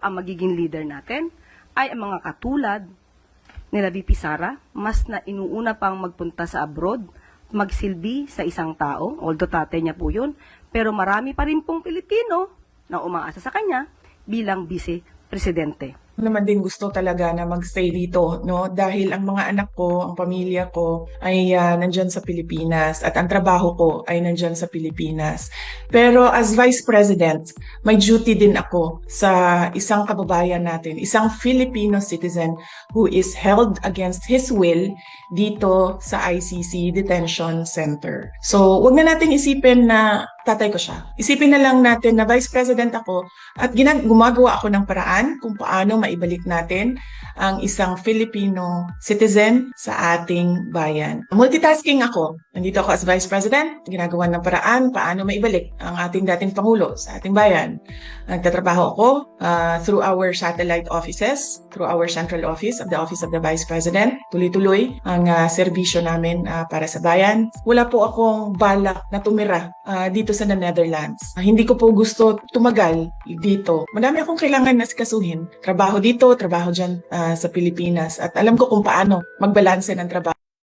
Ang magiging leader natin ay ang mga katulad nila VP Sara, mas na inuuna pang magpunta sa abroad, magsilbi sa isang tao, although tatay niya po yun, pero marami pa rin pong Pilipino na umaasa sa kanya bilang vice-presidente. Ako naman din gusto talaga na magstay dito, no? Dahil ang mga anak ko, ang pamilya ko ay ah, nandyan sa Pilipinas at ang trabaho ko ay nandyan sa Pilipinas. Pero as Vice President, may duty din ako sa isang kababayan natin, isang Filipino citizen who is held against his will dito sa ICC Detention Center. So, wag na natin isipin na tatay ko siya. Isipin na lang natin na Vice President ako at ginag- gumagawa ako ng paraan kung paano maibalik natin ang isang Filipino citizen sa ating bayan. Multitasking ako. Nandito ako as Vice President, ginagawa ng paraan paano maibalik ang ating dating Pangulo sa ating bayan. Nagtatrabaho ako uh, through our satellite offices, through our central office of the Office of the Vice President. Tuloy-tuloy ang uh, serbisyo namin uh, para sa bayan. Wala po akong balak na tumira uh, dito sa the Netherlands. Uh, hindi ko po gusto tumagal dito. Madami akong kailangan na sikasuhin. Trabaho dito, trabaho dyan uh, sa Pilipinas. At alam ko kung paano magbalanse ng trabaho.